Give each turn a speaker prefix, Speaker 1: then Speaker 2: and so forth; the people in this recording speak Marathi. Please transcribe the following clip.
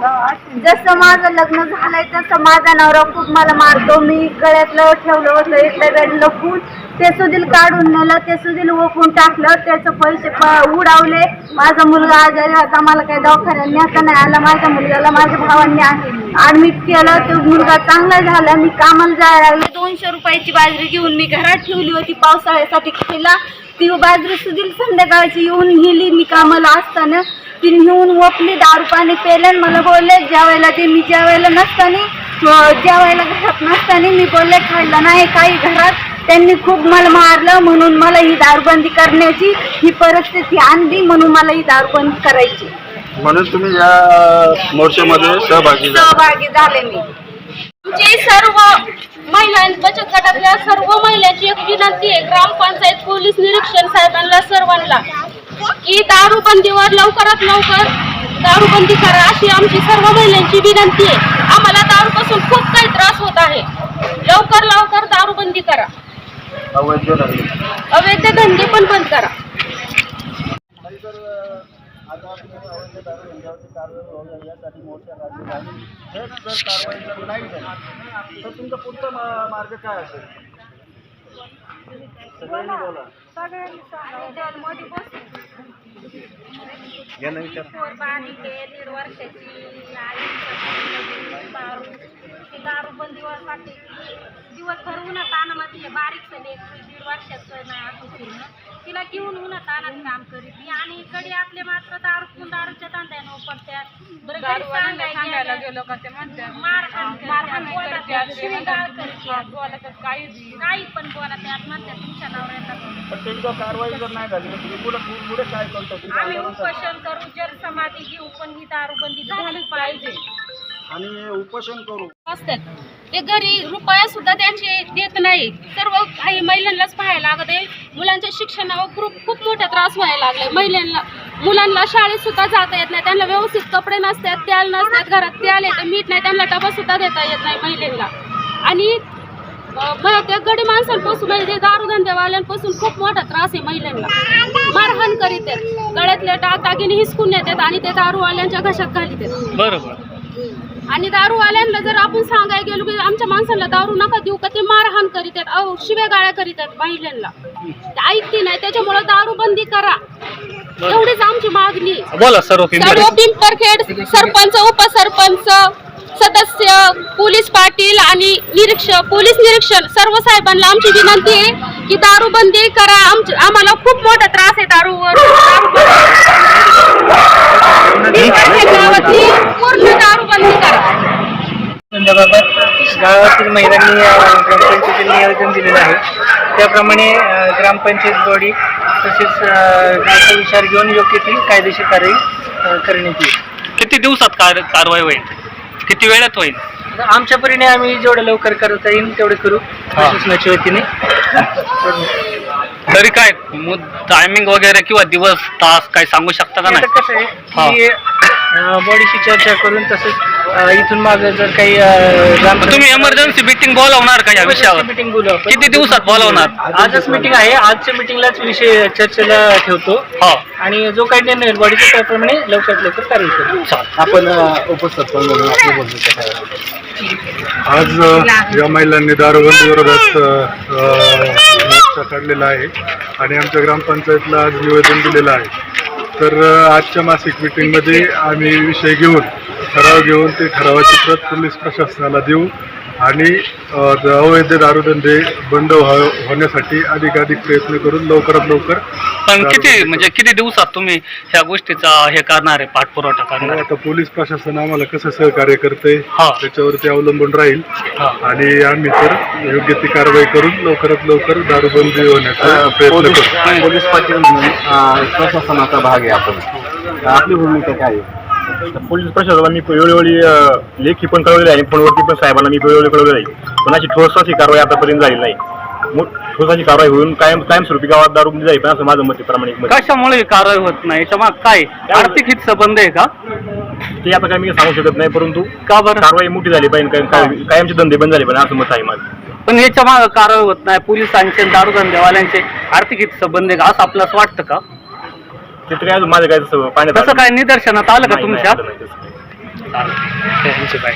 Speaker 1: जसं माझं लग्न झालंय तसं माझा नवरा खूप मला मारतो. मी गळ्यातलं ठेवलं होतं इथलं बेड लपून. ते सुधील काढून नेलं ते सुधील ओकून टाकलं त्याचं पैसे उडावले. माझा मुलगा आजारी होता मला काही दवाखान्यात नेता नाही आला. माझ्या मुलग्याला माझ्या भावांनी ऍडमिट केलं. तो मुलगा चांगला झाला. मी कामाला जायला लागले. दोनशे रुपयाची बाजरी घेऊन मी घरात ठेवली होती पावसाळ्यासाठी खायला ती बाजरी सुधील संध्याकाळची येऊन गेली मी कामाला असताना ती नेऊन ओपली दारू पाणी पेलं आणि मला बोलले जेवायला ते मी जेवायला नसताना जेवायला घरात नसताना मी बोलले खायला नाही काही घरात. त्यांनी खूप मला मारलं. म्हणून मला ही दारूबंदी करण्याची ही परिस्थिती आणली. म्हणून मला ही दारूबंदी करायची.
Speaker 2: म्हणून तुम्ही या मोर्चामध्ये सहभागी झाला.
Speaker 1: सहभागी झाले मी.
Speaker 3: आमचे सर्व महिला बचत गटातल्या सर्व महिलांची एक विनंती आहे. ग्रामपंचायत पोलीस निरीक्षण साहेबांना सर्वांना. की दारूबंदीवर लवकरात लवकर दारूबंदी करा अशी आमची सर्व महिलांची विनंती आहे. आम्हाला दारूपासून खूप काही त्रास होत आहे. लवकर लवकर दारूबंदी करा.
Speaker 2: अवैध
Speaker 3: धंदे पण बंद करा.
Speaker 2: तुमचा पुढचा मार्ग काय असेल सगळ्यांनी बोला यांना विचार.
Speaker 3: पाणी ते दीड वर्षाची आई दारू ते दारूबंदीवरसाठी दिवसभर उन्हात तानामध्ये बारीक सले दीड वर्षाचं नाही असं तिला घेऊन उन्हात तानात काम करीत आणि इकडे आपले मात्र दारू पिऊन दारूच्या तांद्यानं पडत्यात बरं घरी सांगायला गेलो का ते म्हणतात मारहाण मारहाण बोलतात शिवीगाळ करतात. काही पण बोलतात म्हणतात तुमच्या नवऱ्याला
Speaker 2: पण ते जर कारवाई जर नाही झाली तर तुम्ही पुढे पुढे काय करता?
Speaker 3: आम्ही. उपोषण करू जलसमाधी घेऊ पण ही दारूबंदी झाली पाहिजे.
Speaker 2: आणि उपोषण करू.
Speaker 3: असतात. ते घरी रुपया सुद्धा त्यांचे देत नाही. सर्व काही महिलांनाच पाहायला लागत आहे. मुलांच्या शिक्षणावर खूप खूप मोठा त्रास व्हायला लागलाय. महिलांना मुलांना शाळेत सुद्धा जाता येत नाही. त्यांना व्यवस्थित कपडे नसतात तेल नसतात घरात तेल येतं मीठ नाही त्यांना डबा सुद्धा देता येत नाही महिलांना. आणि मग त्या गडी माणसांपासून म्हणजे दारूधंदेवाल्यांपासून खूप मोठा त्रास आहे महिलांना. मारहाण करीत आहेत. गळ्यातल्या दागिने हिसकून येतात आणि ते दारूवाल्यांच्या घशात घालीत आहेत.
Speaker 4: बरोबर.
Speaker 3: आणि दारूवाल्यांना जर आपण सांगायला गेलो की आमच्या माणसाला दारू नका देऊ का ते मारहाण करीत आहेत. अहो शिव्या गाळ्या करीत आहेत महिलांना. ऐकते नाही. त्याच्यामुळे दारू बंदी करा. एवढीच आमची मागणी.
Speaker 4: बोला सर्व
Speaker 3: सर्व पिंपरखेड सरपंच उपसरपंच सदस्य पोलीस पाटील आणि निरीक्षक पोलीस निरीक्षण सर्व साहेबांना आमची विनंती आहे की दारूबंदी करा. आमची आम्हाला खूप मोठा त्रास आहे दारूवर. दारूबंदी पूर्ण दारूबंदी करा.
Speaker 5: संदर्भात गावातील महिलांनी अ, ग्रामपंचायतीला नियोजन दिलेलं आहे. त्याप्रमाणे ग्रामपंचायत बॉडी तसेच गावचा विचार घेऊन योग्य ती कायदेशीर कारवाई करण्यात येईल.
Speaker 4: किती दिवसात कार कारवाई होईल? किती वेळात होईल?
Speaker 5: आमच्या परीने आम्ही जेवढं लवकर करता येईल तेवढे करू प्रशासनाच्या वतीने.
Speaker 4: तरी काय टायमिंग वगैरे किंवा दिवस तास काय सांगू शकता का नाही
Speaker 5: कसं आहे की बॉडीशी चर्चा करून तसंच इथून मागे जर काही
Speaker 4: तुम्ही एमर्जन्सी मिटिंग बोलावणार का या विषयावर?
Speaker 5: मीटिंग बोलू आपण.
Speaker 4: किती दिवसात बोलावणार?
Speaker 5: आजच मीटिंग आहे. आजच्या मीटिंगलाच विषय चर्चेला ठेवतो.
Speaker 4: हो.
Speaker 5: आणि जो काही निर्णय बॉडीच्या त्याप्रमाणे लवकरात लवकर कारवाई करू.
Speaker 2: आपण उपसरपंच म्हणून आपली भूमिका काय आहे? आज अ, या महिलांनी दारूबंदी विरोधात अ, अ, मोर्चा काढलेला आहे. आणि आमच्या ग्रामपंचायतला आज निवेदन दिलेलं आहे. तर आजच्या मासिक मीटिंगमध्ये आम्ही विषय घेऊन ठराव घेऊन ते ठरावाची प्रत पोलीस प्रशासनाला देऊ. आणि अवैध दारूधंदे बंद होण्यासाठी अधिकाधिक प्रयत्न करून लवकरात लवकर
Speaker 4: पण किती म्हणजे किती दिवसात तुम्ही ह्या गोष्टीचा हे करणार आहे पाठपुरवठा
Speaker 2: करू.
Speaker 4: करणार?
Speaker 2: आता पोलीस प्रशासन आम्हाला कसं सहकार्य करते
Speaker 4: हा.
Speaker 2: त्याच्यावरती अवलंबून राहील
Speaker 4: हा.
Speaker 2: आणि आम्ही तर योग्य ती कारवाई करून लवकरात लवकर दारूबंदी होण्याचा प्रयत्न करू
Speaker 6: पोलीस प्रशासनाचा भाग आहे आपण आपली भूमिका काय आहे
Speaker 7: पोलीस प्रशासनाला मी वेळोवेळी लेखी पण कळवले आहे फोनवरती पण साहेबांना मी वेळोवेळी कळवले आहे. पण अशी ठोस अशी कारवाई आतापर्यंत झाली नाही. मो- ठोस अशी कारवाई होऊन कायम कायमस्वरूपी गावात दारू जाईल पण असं माझं मत प्रामाणिक मत
Speaker 4: कशामुळे कारवाई होत नाही? याच्या माग काय? आर्थिक हितसंबंध आहे का?
Speaker 7: ते आता काय मी सांगू शकत नाही परंतु
Speaker 4: का बरं?
Speaker 7: कारवाई मोठी झाली पाहिजे काय- काय- कायमचे धंदे बंद झाले पाहिजे असं मत आहे माझं.
Speaker 4: पण याच्या माग कारवाई होत नाही पोलिसांचे दारूधंदेवाल्यांचे आर्थिक हितसंबंध आहे का? असं आपल्याला वाटतं का?
Speaker 7: ते तरी अजून माझं काय तसं पाण्यात
Speaker 4: तसं काय निदर्शनात आलं का तुमच्या
Speaker 7: आलं नाही तसं.
Speaker 4: चालेल. त्यांची बाय.